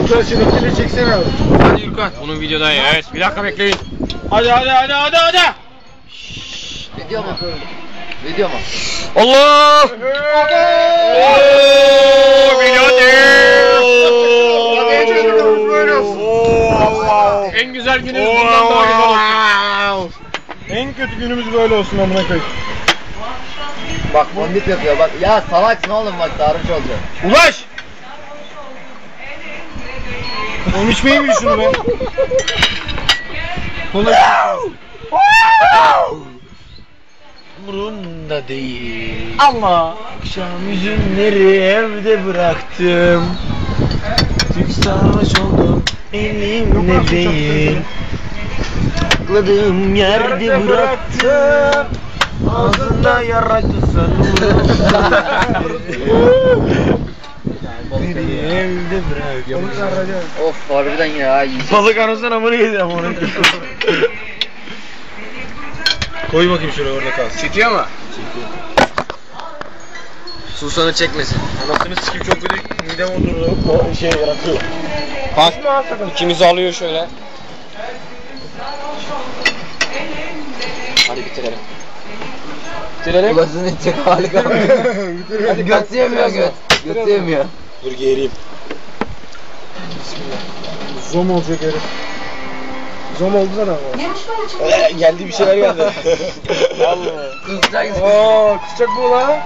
Burada sinekleri çeksene abi. Hadi Gürkan. Bunun videodayız. Evet. Bir dakika bekleyin. Hadi hadi hadi hadi hadi. Video mu? Video mu? Allah! Oo, video değil. En güzel günümüz bundan daha güzel olsun. En kötü günümüz böyle olsun amına koyayım. Bak fondip yapıyor bak. Ya salaksın oğlum bak tarihçi olacak. Ulaş! Oğlum içmeyi mi şunu be? Kola Umurumda değil. Allah. Akşam yüzünleri evde bıraktım. Çünkü sarhoş oldum. Elimde değil. Sakladığım yerde bıraktım. Ağzında yaracısın. Evde bıraktım. Of harbiden ya yiyecek. Balık anasını amına yedim onu. Koy bakayım şuraya orada kalsın. Çekiyor mu? Susanı çekmesin. Anasını sikeyim çok kötü midem oturdu. O şey yaratıyor. Pas. İkimizi alıyor şöyle. Hadi bitirelim. Bitirelim. Ulasını içecek hali kalmıyor. Hadi göt yemiyor göt. Göt yemiyor. Dur geğireyim. Zom olacak herif. Zom oldu zaten ama. geldi bir şeyler geldi. Kızacak. Aa, kısacak bu lan.